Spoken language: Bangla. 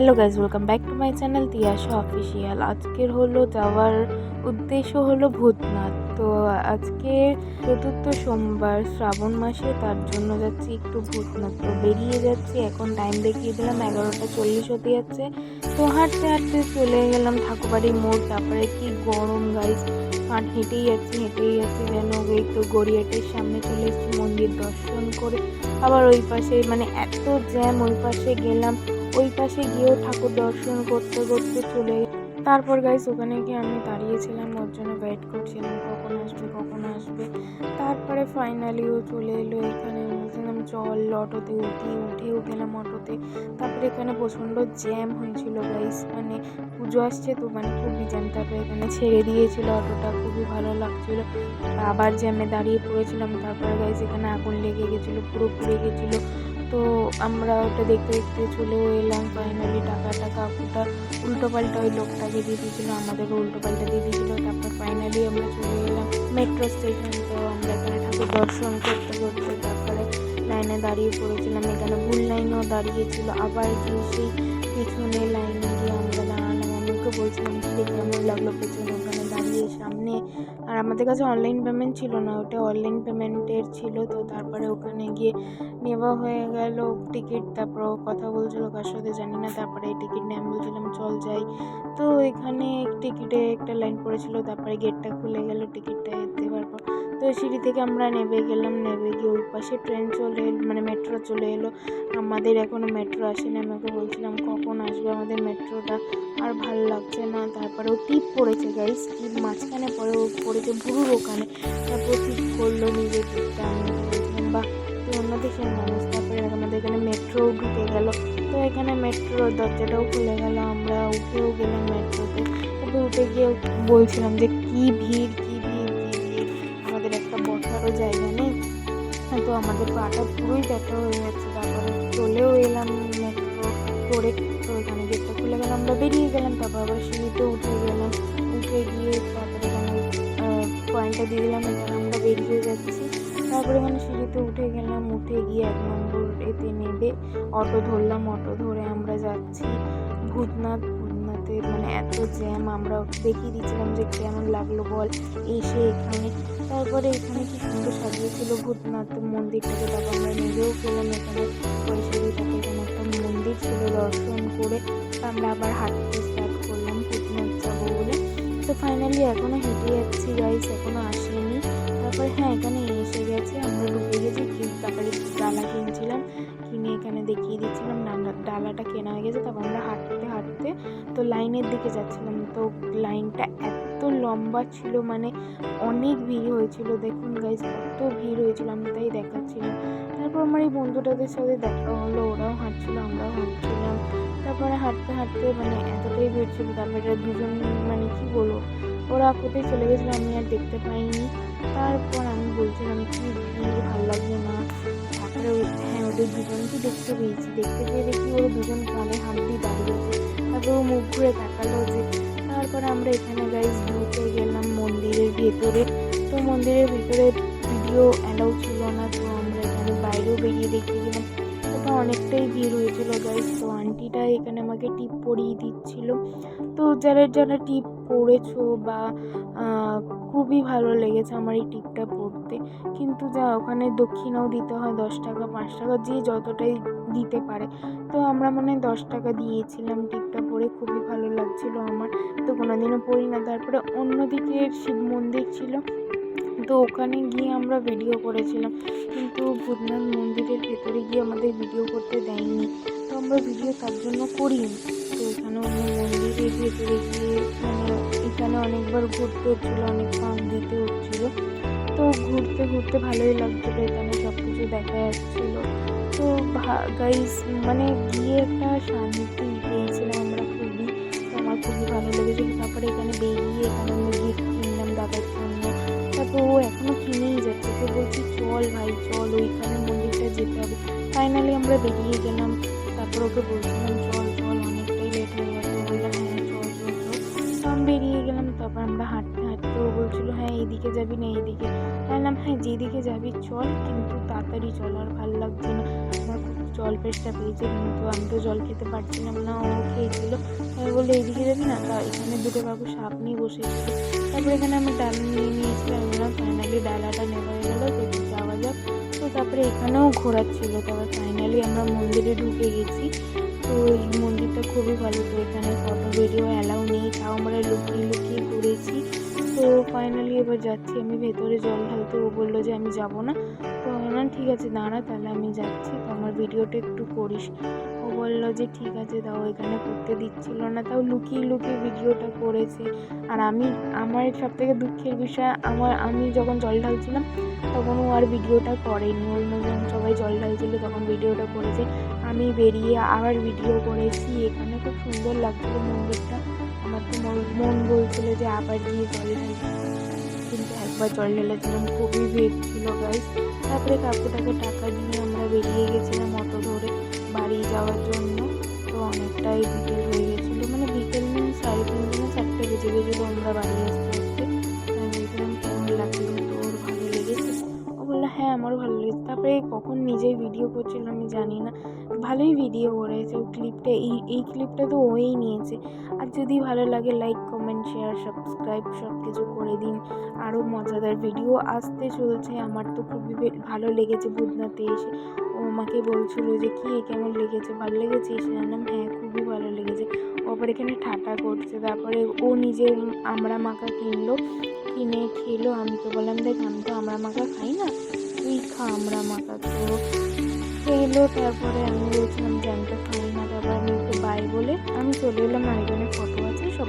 Hello guys welcome back to my channel Tiyasha official আজকের হলো যাওয়ার উদ্দেশ্য হলো ভূতনাথ। তো আজকে চতুর্থ সোমবার, শ্রাবণ মাসে, তার জন্য যাচ্ছি একটু ভূতনাথ। তো বেরিয়ে যাচ্ছি, এখন টাইম দেখিয়ে দিলাম, এগারোটা চল্লিশ হতে যাচ্ছে তো হাঁটতে হাঁটতে চলে গেলাম ঠাকুরবাড়ির মোড়, তারপরে কি গরম গাইজ আর হেঁটেই যাচ্ছি হেঁটেই যাচ্ছি, যেন এই তো গড়িয়াটের সামনে চলে এসেছি, মন্দির দর্শন করে। আবার ওই পাশে মানে এত জ্যাম ওই পাশে গেলাম ওই পাশে গিয়েও ঠাকুর দর্শন করতে করতে চলে তারপর গাইস ওখানে গিয়ে আমি দাঁড়িয়েছিলাম, ওর জন্য ওয়েট করছিলাম, কখন আসবে কখন আসবে। তারপরে ফাইনালি ও চলে এলো এখানে। বলছিলাম, চল অটোতে উঠি। উঠেও গেলাম অটোতে। তারপরে এখানে প্রচণ্ড জ্যাম হয়েছিল গাইস মানে পুজো আসছে তো মানে খুবই জ্যাম তারপরে এখানে ছেড়ে দিয়েছিল অটোটা, খুবই ভালো লাগছিল। আবার জ্যামে দাঁড়িয়ে পড়েছিলাম। তারপরে গাইস এখানে আগুন লেগে গেছিল, পুরো পুড়ে গেছিল। তো আমরা ওটা দেখতে দেখতে চলেও এলাম। ফাইনালি টাকাটা কাকুটা উল্টো পাল্টা ওই লোকটাকে দিয়ে দিয়েছিলো, আমাদেরও উল্টো পাল্টা দিয়ে দিয়েছিলো। তারপর ফাইনালি আমরা চলে এলাম মেট্রো স্টেশন তো আমরা এখানে ঠাকুর দর্শন করতে করতে তারপরে লাইনে দাঁড়িয়ে পড়েছিলাম। এখানে ভুল লাইনেও দাঁড়িয়েছিল। আবার গিয়ে সেই পেছনে লাইনে গিয়ে আমরা দাঁড়ালাম। আমাকে বলছিলাম, কি কেমন লাগল পেছনে। আর আমাদের কাছে অনলাইন পেমেন্ট ছিল না, ওটা অনলাইন পেমেন্টের ছিল। তো তারপরে ওখানে গিয়ে নেওয়া হয়ে গেল টিকিট তারপর কথা বলছিল, কার সাথে জানি না, তারপরে টিকিট নিয়ে আমি বলছিলাম, চল যাই। তো এখানে টিকিটে একটা লাইন পড়েছিল, তারপরে গেটটা খুলে গেল টিকিটটা দেওয়ার পর তো সিঁড়ি থেকে আমরা নেবে, গেলাম নেমে গিয়ে ওই পাশে ট্রেন চলে এলো মানে মেট্রো চলে এলো। আমাদের এখনও মেট্রো আসেনি আমি ওকে বলছিলাম, কখন আসবে আমাদের মেট্রোটা আর ভালো লাগছে না। তারপরে ও টিপ পড়েছে গাইস টিপ মাঝখানে পরে ও পড়েছে, বুড়ুর ওখানে। তারপর টিপ করল নিজের টিপটা আমি বলছিলাম বা তুই অন্য দেশের মানুষ? তারপরে আমাদের এখানে মেট্রো ঢুকে গেল। তো এখানে মেট্রোর দরজাটাও খুলে গেল, আমরা উঠেও গেলাম মেট্রোতে তারপরে উঠে গিয়ে বলছিলাম যে, কী ভিড় আমাদের পাটা পুরোই ব্যথা হয়ে যাচ্ছে তারপরে চলেও এলাম মেট্রো করে তো এখানে গেটটা খুলে গেলাম। আমরা বেরিয়ে গেলাম, তারপর আবার সিঁড়িতে উঠে গেলাম। উঠে গিয়ে তারপরে এখানে পয়েন্টটা দিয়ে দিলাম এখানে আমরা বেরিয়ে যাচ্ছি। তারপরে এখানে সিঁড়িতে উঠে গেলাম, উঠে গিয়ে এক নম্বর এতে নেবে। অটো ধরলাম, অটো ধরে আমরা যাচ্ছি। ভূতনাথ ভূতনাথের মানে এত জ্যাম আমরা দেখিয়ে দিচ্ছিলাম যে কেমন লাগল বল। এসে এখানে, তারপরে এখানে কি সুন্দর সাজিয়েছিল ভূতনাথ মন্দিরটাকে তারপর আমরা নিজেও গেলাম এখানে। বৈশাখীটাকে এখানে একটা মন্দির ছিল দর্শন করে। আমরা আবার হাঁটতে স্টার্ট করলাম ভূতনাথ যাব বলে। তো ফাইনালি এখনও হেঁটে যাচ্ছি গাইস এখনও আসেনি। তারপরে হ্যাঁ এখানে এসে গেছে। আমরা ঢুকে গেছি তারপরে ডালা কিনছিলাম। কিনে এখানে দেখিয়ে দিচ্ছিলাম, ডালা- ডালাটা কেনা হয়ে গেছে। তারপর আমরা হাঁটতে হাঁটতে। তো লাইনের দিকে যাচ্ছিলাম। তো লাইনটা এত লম্বা ছিল মানে অনেক ভিড় হয়েছিল। দেখুন গাইজ কত ভিড় হয়েছিল, আমি তাই দেখাচ্ছিলাম। তারপর আমার এই বন্ধুটাদের সাথে দেখা হলো, ওরাও হাঁটছিল, আমরাও হাঁটছিলাম। তারপরে হাঁটতে হাঁটতে মানে এতটাই ভিড় ছিল, তারপরে দুজন মানে কি বলব? ওরা কোথায় চলে গেছিল আমি আর দেখতে পাইনি। তারপর আমি বলছিলাম, কি ভালো লাগছে না। তারপরে হ্যাঁ ওদের দুজনকে দেখতে পেয়েছি। দেখতে পেয়ে দেখি ওরা দুজন কানে হাত দিয়ে দাঁড়িয়েছে তারপর ও মুখ ঘুরে তাকালো যে, তারপরে আমরা এখানে গাইজ ঢুকে গেলাম মন্দিরের ভেতরে। তো মন্দিরের ভেতরে ভিডিও অ্যালাউ ছিল না, তো আমরা এখানে বাইরেও বেরিয়ে দেখিয়ে গেলাম। ওটা অনেকটাই ভিড় হয়েছিল। গাইজ তো আন্টিটা এখানে আমাকে টিপ পরিয়ে দিচ্ছিল। তো যারা যারা টিপ পড়েছো বা খুবই ভালো লেগেছে আমার এই টিপটা পড়তে, কিন্তু যা ওখানে দক্ষিণাও দিতে হয় দশ টাকা, পাঁচ টাকা, যে যতটাই দিতে পারে। তো আমরা মানে দশ টাকা দিয়েছিলাম টিপটা পরে খুবই ভালো লাগছিল আমার। তো কোনোদিনও পড়ি না। তারপরে অন্যদিকে শিব মন্দির ছিল। তো ওখানে গিয়ে আমরা ভিডিও করেছিলাম। কিন্তু ভূতনাথ মন্দিরের ভেতরে গিয়ে আমাদের ভিডিও করতে দেয়নি। তো আমরা ভিডিও তার জন্য করিনি। তো এখানে অন্য মন্দিরের ভেতরে গিয়ে মানে এখানে অনেকবার ঘুরতে হচ্ছিল, অনেক ফাঁক দিতে হচ্ছিল। তো ঘুরতে ঘুরতে ভালোই লাগছিল। এখানে সব কিছু দেখা যাচ্ছিল। তো গাইস মানে গিয়ে একটা শান্তি পেয়েছিলাম আমরা খুবই। তো আমার খুবই ভালো লেগেছিলো তারপরে এখানে বেরিয়ে এখানে আমি গিফট কিনলাম দাদার জন্য ও এখনও কিনেই যাচ্ছে। তো বলছি, চল ভাই, চল, ওইখানে মন্দিরটা যেতে হবে। ফাইনালি আমরা বেরিয়ে গেলাম। তারপর ওকে বলছিলাম, চল চল, অনেকটাই লেট হয়ে গেছে। বললাম হ্যাঁ চল চল চল। তো আমি বেরিয়ে গেলাম, তারপর আমরা হাঁটতে হাঁটতে ও বলছিলো হ্যাঁ এইদিকে যাবি না, এইদিকে। বললাম হ্যাঁ যেদিকে যাবি, চল, কিন্তু তাড়াতাড়ি চল, আর ভালো লাগছে না। আমার খুব জল ফ্রেশটা পেয়েছে, কিন্তু আমি তো জল খেতে পারছিলাম না, ও খেয়েছিল। আমি বলল এদিকে যাবি না? তা এখানে দুটো কাকু সাপ নিয়ে বসেছিল তারপরে এখানে আমি ডাল নিয়ে নিয়েছিলাম তারপরে ঘোরার তারপর ফাইনালি আমরা মন্দিরে ঢুকে গেছি। তো এই মন্দিরটা খুবই ভালো। তো এখানে ফটো ভিডিও অ্যালাউ নেই। তাও আমরা লুকিয়ে লুকিয়ে ঘুরেছি। তো ফাইনালি এবার যাচ্ছি। আমি ভেতরে জল ঢালতে। ও বলল যে আমি যাব না। তো না ঠিক আছে, দাঁড়া, তাহলে আমি যাচ্ছি। তো আমার ভিডিওটা একটু করিস। বলল যে, ঠিক আছে তাও এখানে করতে দিচ্ছিল না। তাও লুকিয়ে লুকিয়ে ভিডিওটা করেছে। আর আমি, আমার সব থেকে দুঃখের বিষয়, আমার, আমি যখন জল ঢালছিলাম, তখন ও আর ভিডিওটা করেনি। অন্যজন সবাই জল ঢালছিল, তখন ভিডিওটা করেছে। আমি বেরিয়ে আবার ভিডিও করেছি। এখানে খুব সুন্দর লাগছিল মন্দিরটা। আমার তো মন- বলছিল যে, আবার গিয়ে জল ঢালতে কিন্তু একবার জল ঢেলেছিলাম খুবই ভিড় ছিল গাইস তারপরে কাকুটাকে টাকা দিয়ে আমরা বেরিয়ে গেছিলাম। যাওয়ার জন্য। তো অনেকটাই বিকেল হয়ে গেছিল। মানে বিকেল মিন সাড়ে তিনটে না চারটে বেজে গেছিল আমরা বাড়ি আসতে আসতে। বলছিলাম, কেমন লাগছিল তোর ভালো লেগেছে? ও বলল হ্যাঁ আমারও ভালো লেগেছে। তারপরে কখন নিজেই ভিডিও করছিল, আমি জানি না। ভালোই ভিডিও করেছে। ওই ক্লিপটা এই এই ক্লিপটা তো ওই নিয়েছে। আর যদি ভালো লাগে লাইক কমেন্ট শেয়ার সাবস্ক্রাইব সব কিছু করে দিন। আরও মজাদার ভিডিও আসতে চলছে। আমার তো খুবই ভালো লেগেছে বুধনাতে এসে। ও আমাকে বলছিল যে, কি কেমন লেগেছে? ভালো লেগেছে? এসে জানলাম হ্যাঁ খুবই ভালো লেগেছে। আবার এখানে ঠাটা করছে। তারপরে ও নিজে আমরা মাখা কিনলো। কিনে খেলো। আমি তো বললাম, দেখ, আমি তো আমরা মাখা খাই না। তুই খা, আমরা মাখা তো এলো তারপরে আমি বলছিলাম যে আমি খাই না, তারপরে আমি একটু বাই বলে আমি চলে এলাম, আরেকজনের ফটো আছে, সব